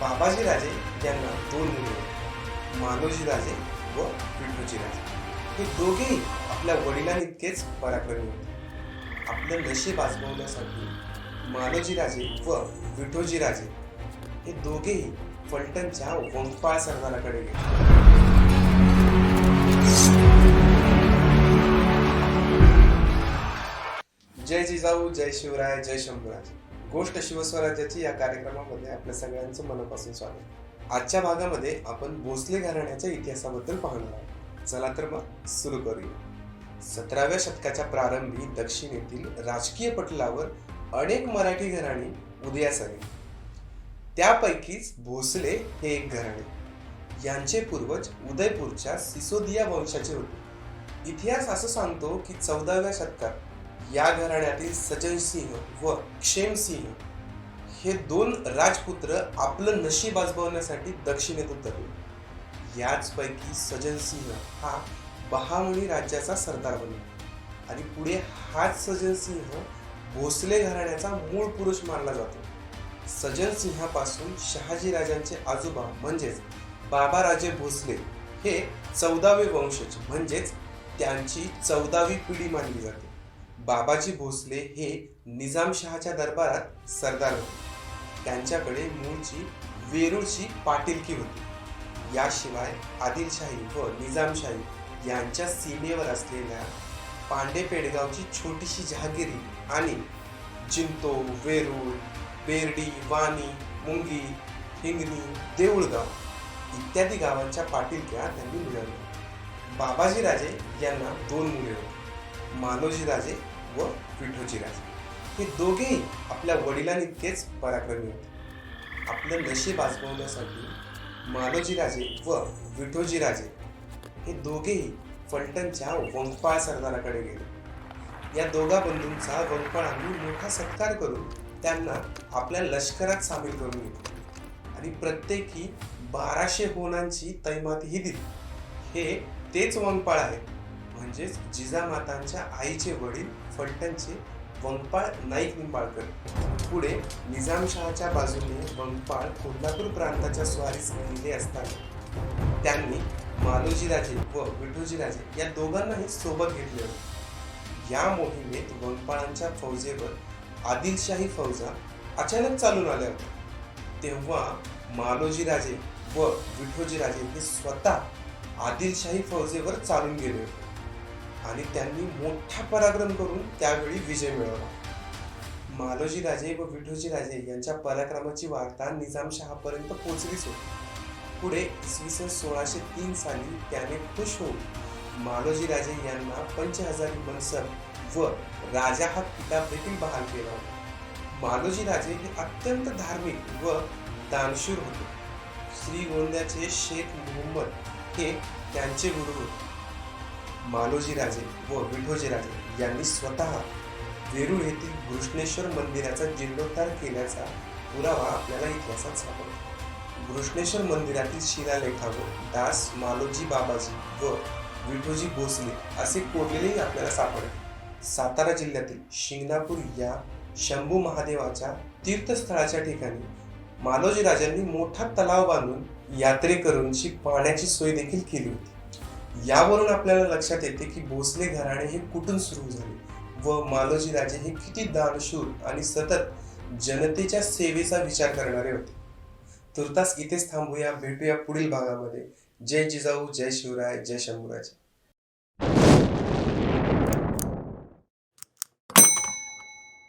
बाबाजी राजे यांना दोन मुले होती. राजे व विठोजी राजे. हे दोघेही आपल्या वडिलांइतकेच पराक्रमी होते. आपलं नशीब आजमावण्यासाठी मानोजी राजे व विठोजी राजे हे दोघेही फलटणच्या वंपाळ सरदाराकडे गेले. जय जिजाऊ जय शिवराय जय शंभूराज. गोष्ट शिवस्वराज्याची या कार्यक्रमामध्ये आपल्या सगळ्यांचं मनापासून स्वागत. आजच्या भागामध्ये आपण भोसले घराण्याच्या इतिहासाबद्दल पाहणार आहोत. चला तर मग सुरू करूया. सतराव्या शतकाच्या प्रारंभी दक्षिणेतील राजकीय पटलावर अनेक मराठी घराणी उदयास आली. त्यापैकीच भोसले हे एक घराणे. यांचे पूर्वज उदयपूरच्या सिसोदिया वंशाचे होते. इतिहास असं सांगतो की चौदाव्या शतकात या घराण्यातील सजनसिंह व क्षेमसिंह हे दोन राजपुत्र आपलं नशीब आजमावण्यासाठी दक्षिणेत उतरले. याचपैकी सजनसिंह हा बहामणी राज्याचा सरदार बनला आणि पुढे हाच सजनसिंह भोसले घराण्याचा मूळ पुरुष मानला जातो. सजन सिंहापासून शहाजी राजांचे आजोबा म्हणजेच बाबा राजे भोसले हे चौदावे वंशज म्हणजेच त्यांची चौदावी पिढी मानली जाते. बाबाजी भोसले हे निजामशहाच्या दरबारात सरदार होते. त्यांच्याकडे मूळची वेरूळची पाटीलकी होती. याशिवाय आदिलशाही व निजामशाही यांच्या सीमेवर असलेल्या पांडे पेडगावची छोटीशी जहागिरी आणि जिंतो वेरूळ बेर्डी वाणी मुंगी हिंगणी देऊळगाव इत्यादी गावांच्या पाटीलक्या त्यांनी मिळवल्या. बाबाजी राजे यांना दोन मुले होती. मानोजी राजे व विठोजीराजे हे दोघेही आपल्या वडिलांइतकेच पराक्रमी होते. आपलं नशीब आजमावण्यासाठी मालोजीराजे व विठोजीराजे हे दोघेही फलटणच्या वंगपाळ सरदाराकडे गेले. या दोघा बंधूंचा वंपाळांनी मोठा सत्कार करून त्यांना आपल्या लष्करात सामील करून घेतले. आणि प्रत्येकी बाराशे होणांची तैमातीही दिली. हे तेच वंगपाळ आहेत. म्हणजेच जिजामातांच्या आईचे वडील फलटणचे वंगपाळ नाईक निंबाळकर. पुढे निजामशहाच्या बाजूने वंगपाळ कोल्हापूर प्रांताच्या स्वारीस गेले असताना. त्यांनी मालोजी राजे व विठोजीराजे या दोघांनाही सोबत घेतले होते. या मोहिमेत वंगपाळांच्या फौजेवर आदिलशाही फौजा अचानक चालून आल्या होत्या. तेव्हा मालोजी राजे व विठोजी राजे हे स्वतः आदिलशाही फौजेवर चालून गेले होते. आणि त्यांनी मोठा पराक्रम करून त्यावेळी विजय मिळवला. मालोजी राजे व विठोजी राजे यांच्या पराक्रमाची वार्ता निजामशहापर्यंत पोहोचलीच होती. पुढे इसवी सन सोळाशे तीन साली त्याने खुश होऊन मालोजी राजे यांना पंचहजारी मनसर व राजा हा किताब देखील बहाल केला होता. मालोजी राजे हे अत्यंत धार्मिक व दानशूर होते. श्रीगोंद्याचे शेख मोहम्मद हे त्यांचे गुरु होते. मालोजी राजे व विठोजी राजे यांनी स्वतः वेरूळ येथील घृष्णेश्वर मंदिराचा जीर्णोद्धार केल्याचा पुरावा आपल्याला इतिहासात सापडतो घृष्णेश्वर मंदिरातील शिलालेखावर दास मालोजी बाबाजी व विठोजी भोसले असे कोरलेलेही आपल्याला सापडते सातारा जिल्ह्यातील शिंगणापूर या शंभू महादेवाच्या तीर्थस्थळाच्या ठिकाणी मालोजी राजांनी मोठा तलाव बांधून यात्रेकरूंची पाण्याची सोय देखील केली होती. यावरून आपल्याला लक्षात येते की भोसले घराणे हे कुठून सुरू झाले? व मालोजी राजे हे किती दानशूर आणि सतत जनतेच्या सेवेचा विचार करणारे होते. तुर्तास इथेच थांबूया भेटूया पुढील भागामध्ये. जय जिजाऊ जय शिवराय जय शंभूराजे.